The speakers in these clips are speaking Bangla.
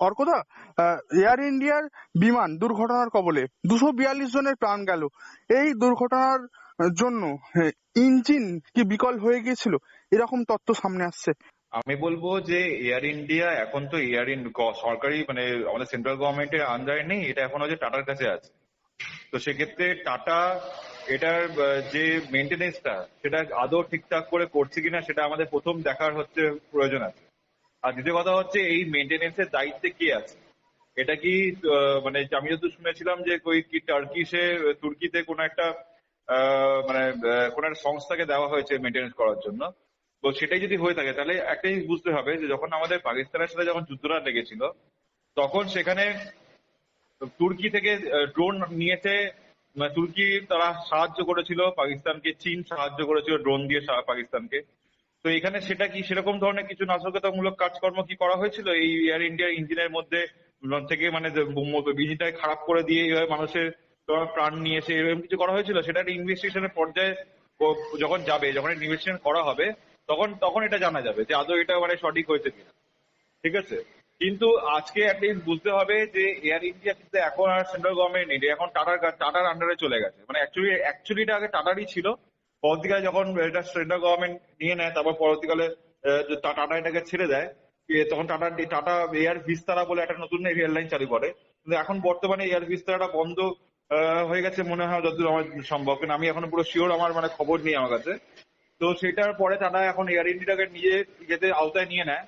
অর্কদা এয়ার ইন্ডিয়ার বিমান দুর্ঘটনার কবলে দুশো বিয়াল্লিশ জনের প্রাণ গেল এই দুর্ঘটনার জন্য ইঞ্জিন কি বিকল হয়ে গিয়েছিল এরকম তথ্য সামনে আসছে আমি বলব যে এয়ার ইন্ডিয়া এখন তো এয়ার ইন সরকারি মানে আমাদের সেন্ট্রাল গভর্নমেন্টের আন্ডারে নেই এটা এখন হচ্ছে টাটার কাছে আছে। তো সেক্ষেত্রে টাটা এটার আহ, যে মেনটেনেন্সটা সেটা আদৌ ঠিকঠাক করে করছে কিনা সেটা আমাদের প্রথম দেখার হচ্ছে প্রয়োজন আছে। আর দ্বিতীয় কথা হচ্ছে, এই মেনটেনেন্সের দায়িত্বে কে আছে? এটা কি মানে আমি যত শুনেছিলাম যে ওই কি টার্কিশে, তুর্কিতে কোনো একটা মানে কোনো একটা সংস্থাকে দেওয়া হয়েছে মেনটেনেন্স করার জন্য। তো সেটাই যদি হয়ে থাকে, তাহলে একটা জিনিস বুঝতে হবে যে যখন আমাদের পাকিস্তানের সাথে যখন যুদ্ধটা লেগেছিল, তখন সেখানে তুর্কি থেকে ড্রোন নিয়েছে মানে তুর্কি তারা সাহায্য করেছিল, পাকিস্তানকে, চীন সাহায্য করেছিল ড্রোন দিয়ে পাকিস্তানকে। তো এখানে সেটা কি সেরকম ধরনের কিছু নাশকতামূলক কাজকর্ম কি করা হয়েছিল? এই এয়ার ইন্ডিয়ার ইঞ্জিনের মধ্যে থেকে মানে ইঞ্জিনটাকে খারাপ করে দিয়ে এইভাবে মানুষের তোমার প্রাণ নিয়েছে এরকম কিছু করা হয়েছিল? সেটা একটা ইনভেস্টিগেশনের পর্যায়ে যখন যাবে, যখন ইনভেস্টিগেশন করা হবে, তখন তখন এটা জানা যাবে যে আদৌ এটা মানে সঠিক হয়েছে কিনা। ঠিক আছে? কিন্তু আজকে অ্যাটলিস্ট বুঝতে হবে যে এয়ার ইন্ডিয়া কিন্তু এখন আর সেন্ট্রাল গভর্নমেন্ট নেই এখন টাটার টাটার আন্ডারে চলে গেছে। মানে অ্যাকচুয়ালি অ্যাকচুয়ালি এটা আগে টাটারই ছিল পরবর্তীকালে যখন এটা সেন্ট্রাল গভর্নমেন্ট নিয়ে নেয়, তারপর পরবর্তীকালে টাটা এটাকে ছেড়ে দেয় তখন টাটা টাটা এয়ার ভিস্তারা বলে একটা নতুন এয়ারলাইন চালু করে। কিন্তু এখন বর্তমানে এয়ার ভিস্তারাটা বন্ধ হয়ে গেছে মনে হয় যতদূর আমার সম্ভব। কিন্তু আমি এখনও পুরো শিওর আমার মানে খবর নেই আমার কাছে। তো সেটার পরে টাটা এখন এয়ার ইন্ডিয়াকে নিয়ে যেতে আওতায় নিয়ে নেয়।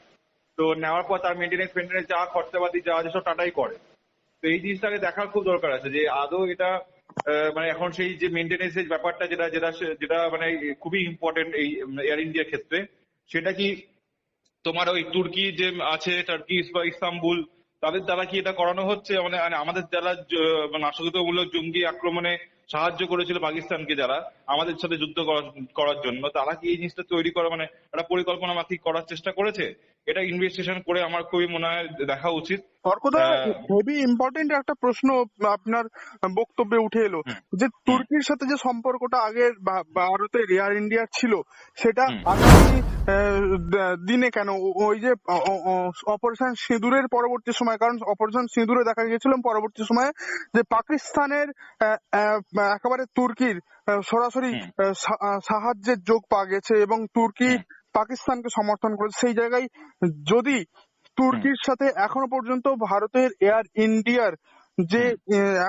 তো নেওয়ার পর তার মেনটেনেন্স মেনটেনেন্স যা খরচাপাতি, যা আছে সব টাটাই করে। তো এই জিনিসটাকে দেখার খুব দরকার আছে যে আদৌ এটা মানে এখন সেই যে মেনটেনেন্স এর ব্যাপারটা যেটা যেটা যেটা মানে খুবই ইম্পর্টেন্ট এই এয়ার ইন্ডিয়ার ক্ষেত্রে, সেটা কি তোমার ওই তুর্কি যে আছে টার্কিস বা ইস্তাম্বুল তাদের দ্বারা কি এটা করানো হচ্ছে? মানে মানে আমাদের যারা মানে নাশকতামূলক জঙ্গি আক্রমণে সাহায্য করেছিল পাকিস্তানকে যারা আমাদের সাথে যুদ্ধ করার- জন্য তারা কি এই জিনিসটা তৈরি করা মানে একটা পরিকল্পনা মাফিক করার চেষ্টা করেছে? এটা ইনভেস্টিগেশন করে আমার খুবই মনে হয় দেখা উচিত। অর্কদা হ্যাঁ। হেভি ইম্পর্টেন্ট একটা প্রশ্ন আপনার বক্তব্যে উঠে এলো যে তুর্কির সাথে যে সম্পর্কটা আগের ভা- ভারতের এয়ার ইন্ডিয়ার ছিল সেটা আগামী দিনে কেন? ওই যে অপারেশন সিঁদুরের পরবর্তী সময় কারণ অপারেশন সিঁদুরে দেখা গিয়েছিল পরবর্তী সময়ে যে পাকিস্তানের একেবারে তুর্কির সরাসরি সাহায্যের যোগ পাওয়া গেছে এবং তুর্কি পাকিস্তানকে সমর্থন করেছে। সেই জায়গায় যদি তুর্কির সাথে এখনও পর্যন্ত ভারতের এয়ার ইন্ডিয়ার যে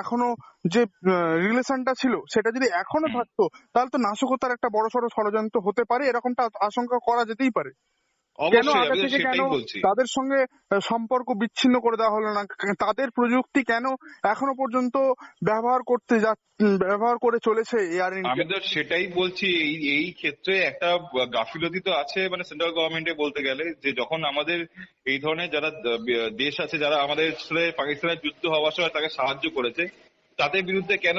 এখনও যে relation রিলেশনটা ছিল, সেটা যদি এখনও। থাকতো, তাহলে তো নাশকতার একটা বড়সড় ষড়যন্ত্র হতে পারে, এরকমটা আশঙ্কা করা যেতেই পারে কেন আগে থেকে কেন তাদের সঙ্গে সম্পর্ক বিচ্ছিন্ন করে দেওয়া হলো না? তাদের প্রযুক্তি কেন এখনও পর্যন্ত ব্যবহার করতে যা ব্যবহার করে চলেছে এয়ার আমি তো সেটাই বলছি এই এই ক্ষেত্রে একটা গাফিলতি তো আছে মানে সেন্ট্রাল গভর্নমেন্টে বলতে গেলে যে যখন আমাদের এই ধরনের যারা দেশ আছে যারা আমাদের সাথে পাকিস্তানের যুদ্ধ হওয়ার সময় তাকে সাহায্য করেছে তাদের বিরুদ্ধে কেন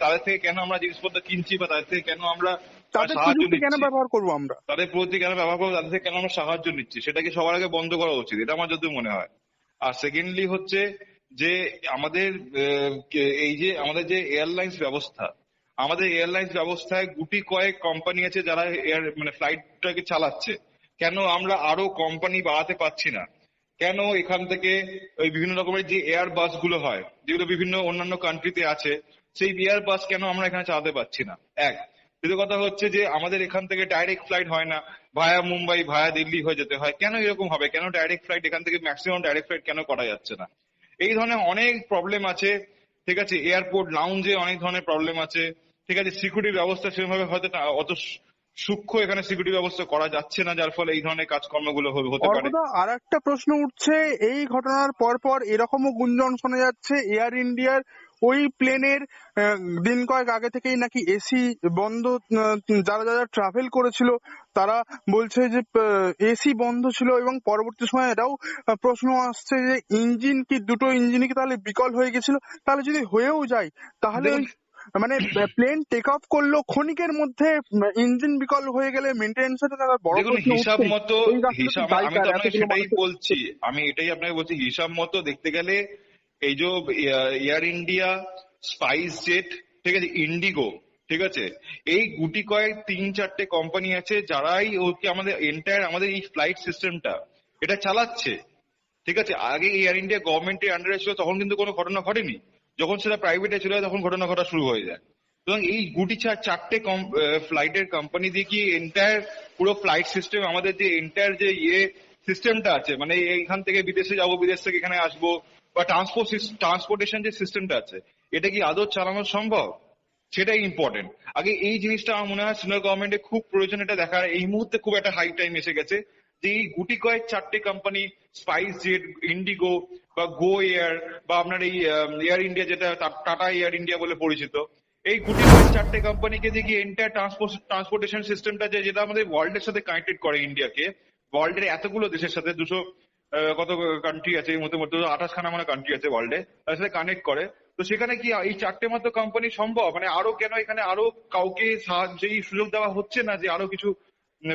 তাদের থেকে কেন আমরা জিনিসপত্র কিনছি বা তাদের থেকে কেন আমরা তাদের প্রযুক্তি কেন ব্যবহার করব আমরা? তাদের প্রতি কেন ব্যবহার করব তাদের থেকে কেন আমরা সাহায্য নিচ্ছি? সেটাকে সবার আগে বন্ধ করা উচিত এটা আমার যদি মনে হয়। আর সেকেন্ডলি হচ্ছে যে আমাদের এই যে আমাদের যে এয়ারলাইন্স ব্যবস্থা আমাদের এয়ারলাইন্স ব্যবস্থায় গুটি কয়েক কোম্পানি আছে যারা এয়ার মানে ফ্লাইটটাকে চালাচ্ছে। কেন আমরা আরও কোম্পানি বাড়াতে পারছি না? কেন এখান থেকে ওই বিভিন্ন রকমের যে এয়ার বাসগুলো হয় যেগুলো বিভিন্ন অন্যান্য কান্ট্রিতে আছে সেই এয়ার বাস কেন আমরা এখানে চালাতে পারছি না? এক দ্বিতীয় কথা হচ্ছে যে আমাদের এখান থেকে ডাইরেক্ট ফ্লাইট হয় না। ভায়া মুম্বাই, ভায়া দিল্লি হয়ে যেতে হয়। কেন এরকম হবে? কেন ডাইরেক্ট ফ্লাইট এখান থেকে ম্যাক্সিমাম ডাইরেক্ট ফ্লাইট কেন করা যাচ্ছে না? এই ধরনের অনেক প্রবলেম আছে, ঠিক আছে? এয়ারপোর্ট লাউঞ্জে অনেক ধরনের প্রবলেম আছে। ঠিক আছে? সিকিউরিটি ব্যবস্থা সেভাবে হয়তো অত সূক্ষ্ম এখানে সিকিউরিটি ব্যবস্থা করা যাচ্ছে না, যার ফলে এই ধরনের কাজকর্মগুলো হতে পারে। আর একটা প্রশ্ন উঠছে, এই ঘটনার পর পর এরকমও গুঞ্জন শোনা যাচ্ছে এয়ার ইন্ডিয়ার ওই plane প্লেনের দিন কয়েক আগে থেকেই নাকি এসি বন্ধ যারা যারা ট্রাভেল করেছিল তারা বলছে যে এসি বন্ধ ছিল এবং পরবর্তী সময়ে এটাও প্রশ্ন আসছে যে ইঞ্জিন কি দুটো ইঞ্জিনই কি তাহলে বিকল হয়ে গেছিল তাহলে যদি হয়েও যায় তাহলে ওই মানে প্লেন টেক অফ করল ক্ষণিকের মধ্যে ইঞ্জিন বিকল হয়ে গেলে মেনটেন্স এর একটা বড় দেখুন হিসাব মতো হিসাব আমি? তো আপনাকে সেটাই বলছি আমি এটাই আপনাকে বলছি হিসাব মতো দেখতে গেলে এই যে এয়ার ইন্ডিয়া স্পাইস জেট ঠিক আছে ইন্ডিগো ঠিক আছে, এই গুটি কয়েক তিন চারটে কোম্পানি আছে যারাই ওকে আমাদের এন্টায়ার আমাদের এই ফ্লাইট সিস্টেমটা এটা চালাচ্ছে, ঠিক আছে, আগে এয়ার ইন্ডিয়া গভর্নমেন্টের আন্ডারে ছিল, তখন কিন্তু কোনো ঘটনা ঘটেনি, যখন সেটা প্রাইভেটে ছিল, তখন ঘটনা ঘটা শুরু হয়ে যায় এবং এই গুটি চার চারটে ফ্লাইটের কোম্পানি দিয়ে কি এন্টায়ার পুরো ফ্লাইট সিস্টেম আমাদের যে এন্টায়ার যে ইয়ে সিস্টেমটা আছে মানে এইখান থেকে বিদেশে যাব, বিদেশ থেকে এখানে আসব বা ট্রান্সপোর্ট ট্রান্সপোর্টেশন যে সিস্টেমটা আছে, এটা কি আদৌ চালানো সম্ভব? সেটাই ইম্পর্টেন্ট আগে এই জিনিসটা আমার মনে হয় সেন্ট্রাল গভর্নমেন্টের খুব প্রয়োজন এটা দেখার। এই মুহূর্তে খুব একটা হাই টাইম এসে গেছে যে এই গুটি কয়েক চারটে কোম্পানি স্পাইস জেট ইন্ডিগো বা গো এয়ার বা আপনার এই এয়ার ইন্ডিয়া যেটা টাটা এয়ার ইন্ডিয়া বলে পরিচিত, এই গুটি কয়েক চারটে কোম্পানিকে দেখি এন্টায়ার ট্রান্সপোর্ট ট্রান্সপোর্টেশন সিস্টেমটা যে, যেটা আমাদের ওয়ার্ল্ডের সাথে কানেক্টেড করে ইন্ডিয়াকে ওয়ার্ল্ডের এতগুলো দেশের সাথে, দুশো কত কান্ট্রি আছে এই খানা মানে কান্ট্রি আছে ওয়ার্ল্ডে তার সাথে কানেক্ট করে। তো সেখানে কি এই চারটে মাত্র কোম্পানি সম্ভব? মানে আরও কেন এখানে আরও কাউকে সাহায্য এই সুযোগ দেওয়া হচ্ছে না যে আরও কিছু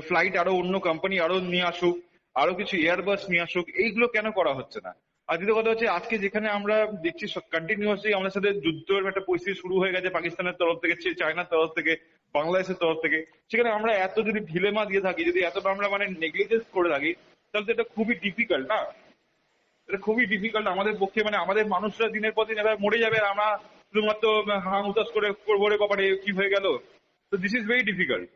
ফ্লাইট আরও অন্য কোম্পানি আরও নিয়ে আসুক, আরও কিছু এয়ারবাস নিয়ে আসুক, এইগুলো কেন করা হচ্ছে না? আর দ্বিতীয় কথা হচ্ছে, আজকে যেখানে আমরা দেখছি কন্টিনিউয়াসলি আমাদের সাথে যুদ্ধের একটা পরিস্থিতি শুরু হয়ে গেছে পাকিস্তানের তরফ থেকে চায়নার তরফ থেকে, বাংলাদেশের তরফ থেকে। সেখানে আমরা এত যদি ঢিলেমা দিয়ে থাকি, যদি এতটা আমরা মানে নেগলিজেন্স করে থাকি তাহলে তো এটা খুবই ডিফিকাল্ট না? এটা খুবই ডিফিকাল্ট আমাদের পক্ষে মানে আমাদের মানুষরা দিনের পর দিন এবার মরে যাবে, আর আমরা শুধুমাত্র হাঁ উতাস করে করব রে কি হয়ে গেল? তো দিস ইজ ভেরি ডিফিকাল্ট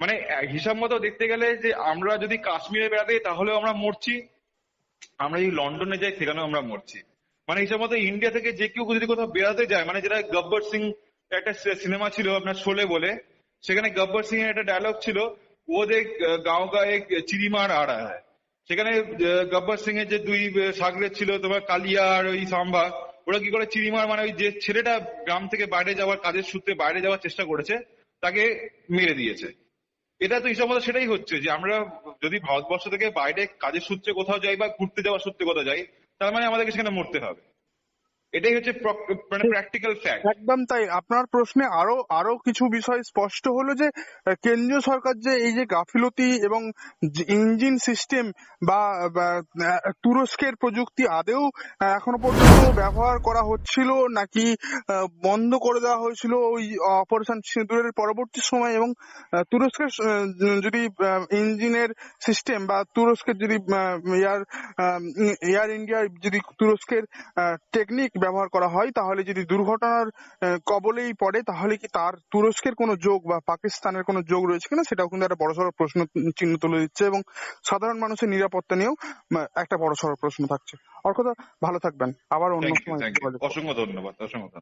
মানে হিসাব মতো দেখতে গেলে যে আমরা যদি কাশ্মীরে বেড়াতে যাই, তাহলেও আমরা মরছি। আমরা যদি লন্ডনে যাই, সেখানেও আমরা মরছি। মানে হিসাব মতো ইন্ডিয়া থেকে যে কেউ যদি কোথাও বেড়াতে যায় মানে যেটা গব্বর সিং একটা সিনেমা ছিল আপনার শোলে বলে, সেখানে গব্বর সিং এর একটা ডায়লগ ছিল, ও দেখ গাঁও গায়ে চিরিমার আড়া হয় সেখানে গব্বর সিং এর যে দুই সাগরের ছিল, তোমার কালিয়া আর ওই সাম্বা, ওরা কি করে চিরিমার মানে ওই যে ছেলেটা গ্রাম থেকে বাইরে যাওয়ার কাজের সূত্রে বাইরে যাওয়ার চেষ্টা করেছে, তাকে মেরে দিয়েছে। এটা তো হিসাব সেটাই হচ্ছে যে আমরা যদি ভারতবর্ষ থেকে বাইরে কাজের সূত্রে কোথাও যাই বা ঘুরতে যাওয়ার সূত্রে কোথাও যাই, তার মানে আমাদেরকে সেখানে মরতে হবে। এটাই হচ্ছে মানে প্র্যাকটিক্যাল ফ্যাক্ট একদম তাই। আপনার প্রশ্নে আরও আরও কিছু বিষয় স্পষ্ট হলো যে কেন্দ্রীয় সরকার যে এই যে গাফিলতি এবং ইঞ্জিন সিস্টেম বা তুরস্কের প্রযুক্তি আদেও এখনও পর্যন্ত ব্যবহার করা হচ্ছিল নাকি বন্ধ করে দেওয়া হয়েছিল ওই অপারেশন সিঁদুরের পরবর্তী সময় এবং তুরস্কের যদি ইঞ্জিনের সিস্টেম বা তুরস্কের যদি এয়ার এয়ার ইন্ডিয়ার যদি তুরস্কের টেকনিক ব্যবহার করা হয় তাহলে যদি দুর্ঘটনার কবলেই পড়ে তাহলে কি তার তুরস্কের কোনো যোগ বা পাকিস্তানের কোনো যোগ রয়েছে কিনা সেটাও কিন্তু একটা বড়সড় প্রশ্ন চিহ্ন তুলে দিচ্ছে এবং সাধারণ মানুষের নিরাপত্তা নিয়েও একটা বড়সড় প্রশ্ন থাকছে। অর্কদা ভালো থাকবেন। আবার অন্য সময়। অসংখ্য ধন্যবাদ অসংখ্য